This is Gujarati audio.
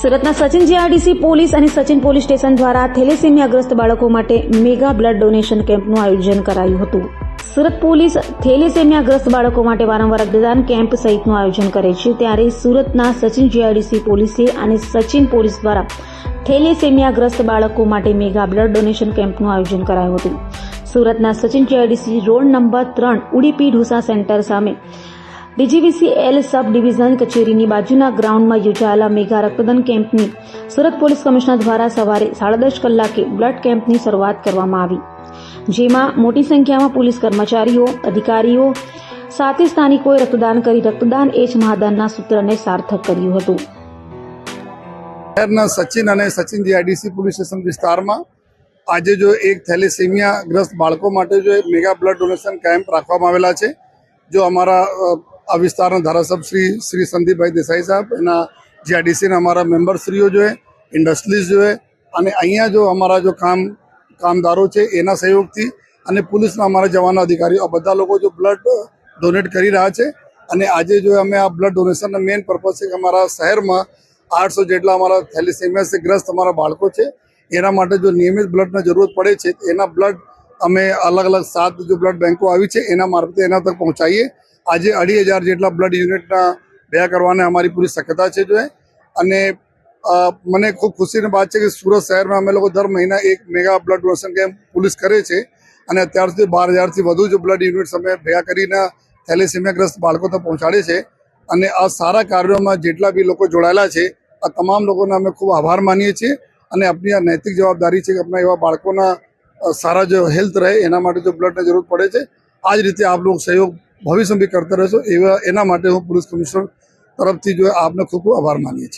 સુરતના સચિન જીઆરડીસી પોલીસ અને સચિન પોલીસ સ્ટેશન દ્વારા થેલેસેમિયાગ્રસ્ત બાળકો માટે મેગા બ્લડ ડોનેશન કેમ્પનું આયોજન કરાયું હતું. સુરત પોલીસ થેલેસેમિયાગ્રસ્ત બાળકો માટે વારંવાર રક્તદાન કેમ્પ સહિતનું આયોજન કરે છે. ત્યારે સુરતના સચિન જીઆરડીસી પોલીસે અને સચિન પોલીસ દ્વારા થેલેસેમિયાગ્રસ્ત બાળકો માટે મેગા બ્લડ ડોનેશન કેમ્પનું આયોજન કરાયું હતું. સુરતના સચિન જીઆરડીસી રોડ નંબર ત્રણ ઉડીપી ઢોસા સેન્ટર સામે. ડીજીવીસી એલ સબ ડિવિઝન કચેરીની બાજુના ગ્રાઉન્ડમાં યોજાયેલા મેગા રક્તદાન કેમ્પની સુરત પોલીસ કમિશનર દ્વારા સવારે સાડા દસ કલાકે બ્લડ કેમ્પની શરૂઆત કરવામાં આવી. જેમાં મોટી સંખ્યામાં પોલીસ કર્મચારીઓ, અધિકારીઓ સાથે સ્થાનિકોએ રક્તદાન કરી રક્તદાન એ જ મહાદાનના સૂત્રને સાર્થક કર્યું હતું. શહેરના સચિન અને સચિન જીઆઈડીસી પોલીસ સ્ટેશન વિસ્તારમાં આજે જો એક થેલેસેમિયા ગ્રસ્ત બાળકો માટે જો મેગા બ્લડ ડોનેશન કેમ્પ રાખવામાં આવેલા છે, જો અમારા આ વિસ્તારના ધારાસભ્ય શ્રી શ્રી સંદીપભાઈ દેસાઈ સાહેબ, એના જીઆરડીસીના અમારા મેમ્બરશ્રીઓ જો છે ઇન્ડસ્ટ્રીઝ જોઈએ અને અહીંયા જો અમારા જો કામ, કામદારો છે, એના સહયોગથી અને પોલીસના અમારા જવાનો અધિકારીઓ, આ બધા લોકો જો બ્લડ ડોનેટ કરી રહ્યા છે. અને આજે જો અમે આ બ્લડ ડોનેશનનો મેઇન પર્પઝ છે કે અમારા શહેરમાં આઠસો જેટલા અમારા થેલિસેમિયાથી ગ્રસ્ત અમારા બાળકો છે એના માટે જો નિયમિત બ્લડની જરૂરત પડે છે, એના બ્લડ અમે અલગ અલગ સાત જો બ્લડ બેંકો આવી છે, એના મારફતે એના તક પહોંચાડીએ. આજે અઢી હજાર જેટલા બ્લડ યુનિટના ભેગા કરવાને અમારી પૂરી શક્યતા છે, જો અને મને ખૂબ ખુશીની વાત છે કે સુરત શહેરમાં અમે લોકો દર મહિના એક mega blood donation camp police કરે છે અને અત્યાર સુધી બાર હજારથી વધુ જો બ્લડ યુનિટ્સ અમે ભેગા કરીને થેલેસેમિયાગ્રસ્ત બાળકો તો પહોંચાડે છે. અને આ સારા કાર્યોમાં જેટલા બી લોકો જોડાયેલા છે, આ તમામ લોકોને અમે ખૂબ આભાર માનીએ છીએ. અને આપણી આ નૈતિક જવાબદારી છે કે આપણા એવા બાળકોના સારા જો હેલ્થ રહે, એના માટે જો બ્લડની જરૂર પડે છે. આ જ રીતે આપ લોકો સહયોગ ભવિષ્યમાં બી કરતા રહેશો, એવા એના માટે હું પોલીસ કમિશનર તરફથી જો આપને ખૂબ ખૂબ આભાર માનીએ છીએ.